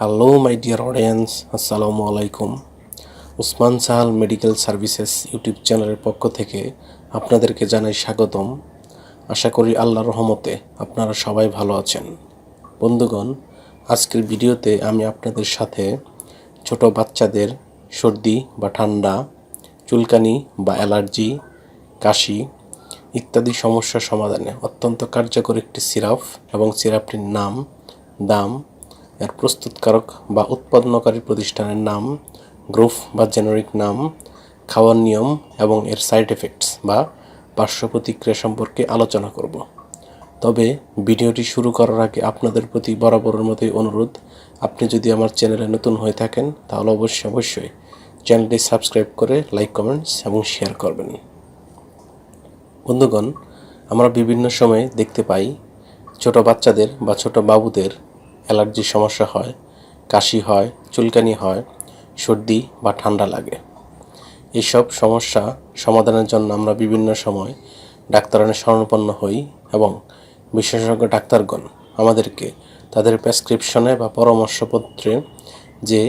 Hello my dear audience আসসালামু আলাইকুম Usman Sahal medical services YouTube চ্যানেলের পক্ষ থেকে আপনাদেরকে জানাই স্বাগতম। আশা করি আল্লাহর রহমতে আপনারা সবাই ভালো আছেন। বন্ধুগণ, আজকের ভিডিওতে আমি আপনাদের সাথে ছোট বাচ্চাদের সর্দি বা ঠান্ডা, চুলকানি বা অ্যালার্জি, কাশি ইত্যাদি সমস্যার সমাধানে অত্যন্ত কার্যকর একটি সিরাপ এবং সিরাপটির নাম দাম এর প্রস্তুতকারক বা উৎপাদনকারী প্রতিষ্ঠানের নাম, গ্রুপ বা জেনারিক নাম, খাওয়ার নিয়ম এবং এর সাইড এফেক্টস বা পার্শ্ব প্রতিক্রিয়া সম্পর্কে আলোচনা করব। তবে ভিডিওটি শুরু করার আগে আপনাদের প্রতি বরাবরের মতোই অনুরোধ, আপনি যদি আমার চ্যানেলে নতুন হয়ে থাকেন, তাহলে অবশ্যই অবশ্যই চ্যানেলটি সাবস্ক্রাইব করে লাইক, কমেন্টস এবং শেয়ার করবেন। বন্ধুগণ, আমরা বিভিন্ন সময়ে দেখতে পাই ছোট বাচ্চাদের বা ছোট বাবুদের অ্যালার্জির সমস্যা হয়, কাশি হয়, চুলকানি হয়, সর্দি বা ঠান্ডা লাগে। এইসব সমস্যা সমাধানের জন্য আমরা বিভিন্ন সময় ডাক্তারানের শরণাপন্ন হই এবং বিশেষজ্ঞ ডাক্তারগণ আমাদেরকে তাদের প্রেসক্রিপশনে বা পরামর্শপত্রে যে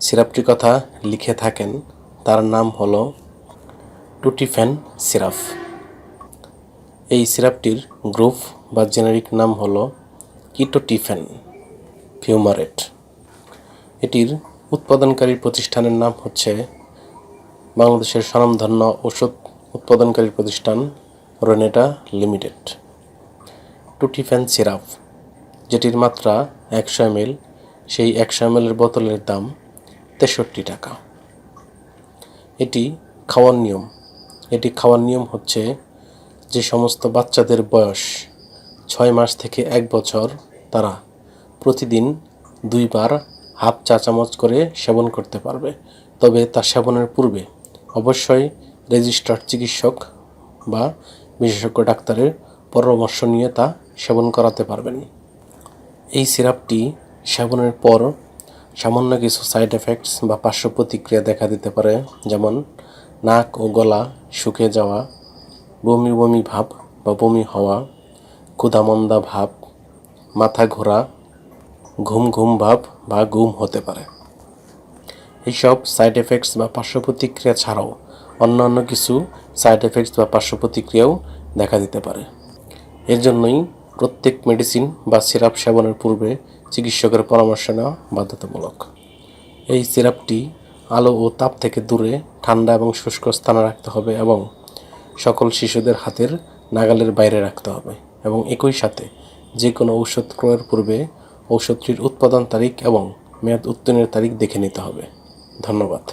সিরাপটির কথা লিখে থাকেন, তার নাম হলো টুটিফ্যান সিরাপ। এই সিরাপটির গ্রুপ বা জেনারিক নাম হলো কিটোটিফেন। ফিউমারেট এটির উৎপাদনকারী প্রতিষ্ঠানের নাম হচ্ছে বাংলাদেশের স্বনামধন্য ওষুধ উৎপাদনকারী প্রতিষ্ঠান রোনেটা লিমিটেড টুটিফ্যান সিরাপ যেটির মাত্রা একশো এমএল সেই একশো এমএলের বোতলের দাম তেষট্টি টাকা। এটি খাওয়ার নিয়ম। এটি খাওয়ার নিয়ম হচ্ছে যে সমস্ত বাচ্চাদের বয়স ছয় মাস থেকে এক বছর তারা প্রতিদিন দুইবার হাফ চা চামচ করে সেবন করতে পারবে। তবে তা সেবনের পূর্বে অবশ্যই রেজিস্টার্ড চিকিৎসক বা বিশেষজ্ঞ ডাক্তারের পরামর্শ নিয়ে তা সেবন করাতে পারবেন। এই সিরাপটি সেবনের পর সামান্য কিছু সাইড এফেক্টস বা পার্শ্ব প্রতিক্রিয়া দেখা দিতে পারে, যেমন নাক ও গলা শুকিয়ে যাওয়া, বমি বমি ভাব বা বমি হওয়া, ক্ষুধামন্দা ভাব, মাথা ঘোরা ঘুম ঘুম ভাব বা ঘুম হতে পারে। এইসব সাইড এফেক্টস বা পার্শ্ব প্রতিক্রিয়া ছাড়াও অন্যান্য কিছু সাইড এফেক্টস বা পার্শ্ব প্রতিক্রিয়াও দেখা দিতে পারে। এর জন্যই প্রত্যেক মেডিসিন বা সিরাপ সেবনের পূর্বে চিকিৎসকের পরামর্শ নেওয়া বাধ্যতামূলক। এই সিরাপটি আলো ও তাপ থেকে দূরে, ঠান্ডা এবং শুষ্ক স্থানে রাখতে হবে এবং সকল শিশুদের হাতের নাগালের বাইরে রাখতে হবে এবং একই সাথে যে কোনো ঔষধ ক্রয়ের পূর্বে ঔষধটির উৎপাদন তারিখ এবং মেয়াদ উত্তীর্ণের তারিখ দেখে নিতে হবে। ধন্যবাদ।